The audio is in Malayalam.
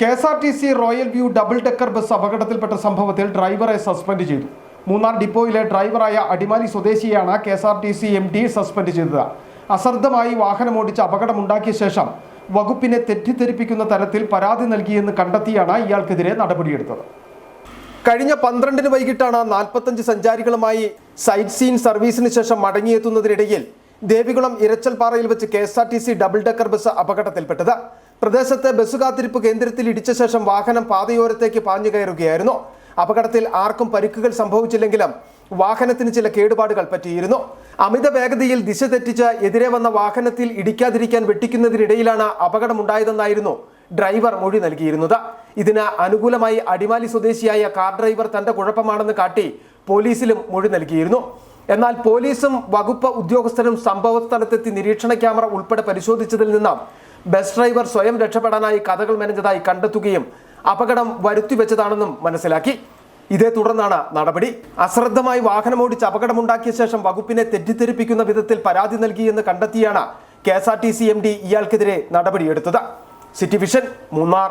K S R T C royal view double decker bus അപകടത്തിൽപ്പെട്ട സംഭവത്തിൽ ഡ്രൈവറെ സസ്പെൻഡ് ചെയ്തു. മൂന്നാർ ഡിപ്പോയിലെ ഡ്രൈവറായ അടിമാലി സ്വദേശിയാണ് K S R T C M D suspend ചെയ്തത്. അശ്രദ്ധമായി വാഹനമോടിച്ച് അപകടമുണ്ടാക്കിയ ശേഷം വകുപ്പിനെ തെറ്റിദ്ധരിപ്പിക്കുന്ന തരത്തിൽ പരാതി നൽകിയെന്ന് കണ്ടെത്തിയാണ് ഇയാൾക്കെതിരെ നടപടിയെടുത്തത്. കഴിഞ്ഞ പന്ത്രണ്ടിന് വൈകിട്ടാണ് നാൽപ്പത്തഞ്ച് സഞ്ചാരികളുമായി സൈറ്റ് സീൻ സർവീസിന് ശേഷം മടങ്ങിയെത്തുന്നതിനിടയിൽ ദേവികുളം ഇരച്ചൽപാറയിൽ വെച്ച് K S R T C double decker bus അപകടത്തിൽപ്പെട്ടത്. പ്രദേശത്തെ ബസ് കാത്തിരിപ്പ് കേന്ദ്രത്തിൽ ഇടിച്ച ശേഷം വാഹനം പാതയോരത്തേക്ക് പാഞ്ഞു കയറുകയായിരുന്നു. അപകടത്തിൽ ആർക്കും പരിക്കുകൾ സംഭവിച്ചില്ലെങ്കിലും വാഹനത്തിന് ചില കേടുപാടുകൾ പറ്റിയിരുന്നു. അമിത വേഗതയിൽ ദിശ തെറ്റിച്ച് എതിരെ വന്ന വാഹനത്തിൽ ഇടിക്കാതിരിക്കാൻ വെട്ടിക്കുന്നതിനിടയിലാണ് അപകടമുണ്ടായതെന്നായിരുന്നു ഡ്രൈവർ മൊഴി നൽകിയിരുന്നത്. ഇതിന് അനുകൂലമായി അടിമാലി സ്വദേശിയായ കാർ ഡ്രൈവർ തന്റെ കുഴപ്പമാണെന്ന് കാട്ടി പോലീസിലും മൊഴി നൽകിയിരുന്നു. എന്നാൽ പോലീസും വകുപ്പ് ഉദ്യോഗസ്ഥരും സംഭവ സ്ഥലത്തെത്തി നിരീക്ഷണ ക്യാമറ ഉൾപ്പെടെ പരിശോധിച്ചതിൽ നിന്ന് ബസ് ഡ്രൈവർ സ്വയം രക്ഷപ്പെടാനായി കഥകൾ മെനഞ്ഞതായി കണ്ടെത്തുകയും അപകടം വരുത്തിവെച്ചതാണെന്നും മനസ്സിലാക്കി. ഇതേ തുടർന്നാണ് നടപടി. അശ്രദ്ധമായി വാഹനമോടിച്ച് അപകടമുണ്ടാക്കിയ ശേഷം വകുപ്പിനെ തെറ്റിദ്ധരിപ്പിക്കുന്ന വിധത്തിൽ പരാതി നൽകിയെന്ന് കണ്ടെത്തിയാണ് K S R T C M D ഇയാൾക്കെതിരെ നടപടിയെടുത്തത്. City vision Munnar.